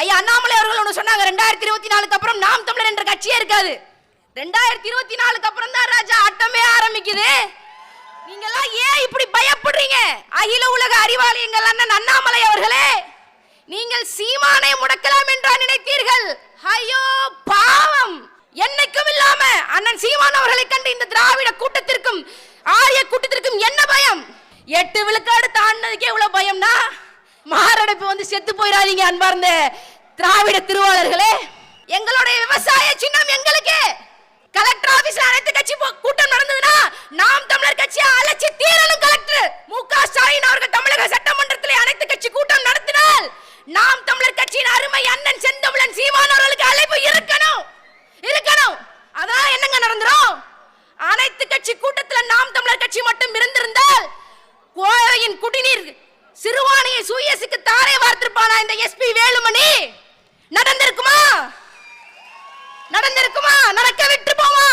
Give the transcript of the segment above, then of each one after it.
ஐயா அண்ணாமலை அவர்கள் ஒன்று சொன்னாங்க ரெண்டாயிரத்தி இருபத்தி நாலுக்கு அப்புறம் நாம் தமிழர் என்ற கட்சியே இருக்காது. ரெண்டாயிரத்தி இருபத்தி நாலுக்கு அப்புறம் தான் ராஜா ஆட்டமே ஆரம்பிக்குது. நீங்கெல்லாம் ஏன் இப்படி பயப்படுறீங்க? அகில உலக அறிவாலயங்கள் அண்ணன் அண்ணாமலை அவர்களே நீங்கள் சீமானை முடக்கலாம் என்றா நினைத்தீர்கள். ஐயோ பாவம். என்னைக்கும் இல்லாம அண்ணன் சீமான் அவர்களை கண்டு இந்த திராவிட கூட்டத்திற்கும் ஆரிய கூட்டத்திற்கும் என்ன பயம்? எட்டு விழுக்காடு தாண்டதுக்கே இவ்வளவு பயம்னா மாரடைப்பு வந்து செத்து போயிடாதீங்க அன்பார்ந்த திராவிட திருவாளர்களே எங்களுடைய விவசாய சின்னம் எங்களுக்கு. கலெக்டர் ஆபீஸ்ல அனைத்து கட்சி கூட்டம் நடந்ததுன்னா நாம் தமிழர் கட்சியை அழைச்சி தீரணும் கலெக்டர். மு க ஸ்டாலின் அவர்கள் தமிழக சட்டமன்றத்தில் அனைத்து கட்சி கூட்டம் நடத்தினால் நாம் தமிழர் கட்சியின் அருமை அண்ணன் செந்தமிழன் சீமான் அவர்களுக்கு அழைப்பு இருக்கணும். இருக்கணும். அதான் என்னங்க நடந்துரும்? அனைத்து கட்சி கூட்டத்துல நாம் தமிழர் கட்சி மட்டும் இருந்திருந்தால் கோவையின் குடிநீர் சிறுவாணியை சூயசுக்கு தாரை வார்த்திருப்பானா இந்த எஸ்பி வேலுமணி? நடந்திருக்குமா? நடந்திருக்குமா? நடக்க விட்டு போமா?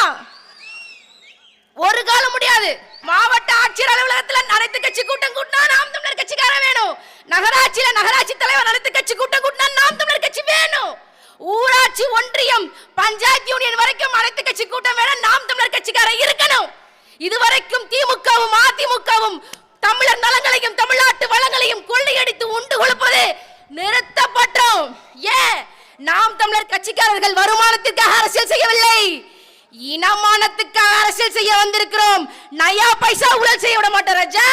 ஒரு காலம் முடியாது. மாவட்ட ஆட்சியர் அலுவலகத்தில் அனைத்து கட்சி கூட்டம் கூட்டினா நாம் தமிழர் கட்சிக்காரன் வேணும். நகராட்சியில நகராட்சி தலைவர் அனைத்து கட்சி கூட்டம் கூட்டினா நாம் தமிழர் கட்சி வேணும். ஊராட்சி ஒன்றியம் பஞ்சாயத்து யூனியன் வரைக்கும் அனைத்து கட்சி கூட்டம் வேணும் நாம் தமிழர் கட்சிக்காரன் இருக்கணும். இதுவரைக்கும் திமுகவும் அதிமுகவும் தமிழர் நலங்களையும் தமிழ்நாட்டு வளங்களையும் கொள்ளையடித்து உண்டு நாம் தமிழர் கட்சிக்காரர்கள் வருமானத்திற்காக அரசியல் செய்யவில்லை. இனமானத்துக்காக அரசியல் செய்ய வந்திருக்கிறோம். நையா பைசா ஊழல் செய்ய விட மாட்டோம் ராஜா.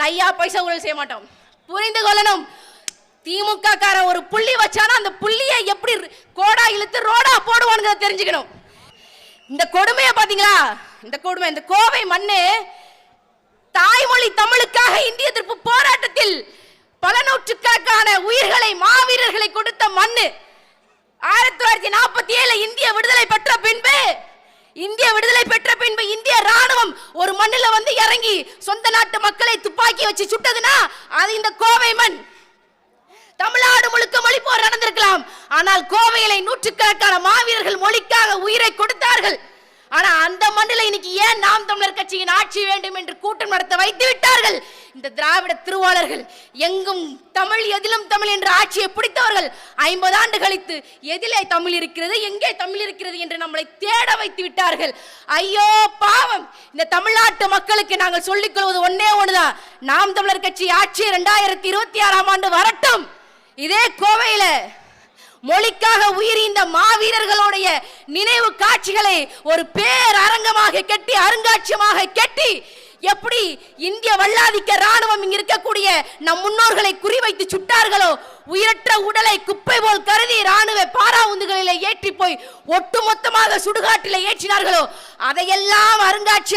நையா பைசா ஊழல் செய்ய மாட்டோம். புரிந்து கொள்ளணும். திமுக கார ஒரு புள்ளி வச்சானா அந்த புள்ளியை எப்படி கோடா இழுத்து ரோடா போடுவானுங்க தெரிஞ்சுக்கணும். இந்த கொடுமையை பாத்தீங்களா? இந்த கொடுமை இந்த கோவை மண்ணு தாய்மொழி தமிழுக்காக இந்திய எதிர்ப்பு போராட்டத்தில் பல நூற்றுக்கணக்கான உயிர்களை மாவீரர்களை கொடுத்த மண்ணு. ஆயிரத்தி தொள்ளாயிரத்தி நாற்பத்தி ஏழு இந்திய விடுதலை பெற்ற பின்பு இந்திய விடுதலை பெற்ற பின்பு இந்திய ராணுவம் ஒரு மண்ணில் வந்து இறங்கி சொந்த நாட்டு மக்களை துப்பாக்கி வச்சு சுட்டதுன்னா அது இந்த கோவை மண். தமிழ்நாடு முழுக்க மொழி போர் நடந்திருக்கலாம். ஆனால் கோவையிலே நூற்றுக்கணக்கான மாவீரர்கள் மொழிக்காக உயிரை கொடுத்தார்கள். ஆனா இன்னைக்கு ஏன் நாம் தமிழர் கட்சியின் ஆட்சி வேண்டும் என்று கூட்டம் நடத்த வைத்து விட்டார்கள்? இந்த திராவிட திருவாளர்கள் எங்கும் தமிழ் எதிலும் தமிழ் என்ற ஆட்சியை பிடித்தவர்கள் ஐம்பது ஆண்டு கழித்து எதிலே தமிழ் இருக்கிறது எங்கே தமிழ் இருக்கிறது என்று நம்மளை தேட வைத்து விட்டார்கள். ஐயோ பாவம். இந்த தமிழ்நாட்டு மக்களுக்கு நாங்கள் சொல்லிக் கொள்வது ஒன்னே ஒண்ணுதான். நாம் தமிழர் கட்சி ஆட்சி இரண்டாயிரத்தி இருபத்தி ஆறாம் ஆண்டு வரட்டும். இதே கோவையில மொழிக்காக உயிரிந்த மாவீரர்களுடைய நினைவு காட்சிகளை ஒரு பேரரங்கமாக கட்டி அருங்காட்சியமாக கட்டி எப்படி இந்திய வல்லாதிக்க ராணுவம் இங்க இருக்கக்கூடிய நம் முன்னோர்களை குறிவைத்து சுட்டார்களோ உயிரற்ற உடலை குப்பை போல் கருதி ராணுவ பாராவுந்துகளில் ஏற்றி போய் ஒட்டுமொத்தமாக சுடுகாட்டில ஏற்றினார்களோ அதையெல்லாம் அருங்காட்சி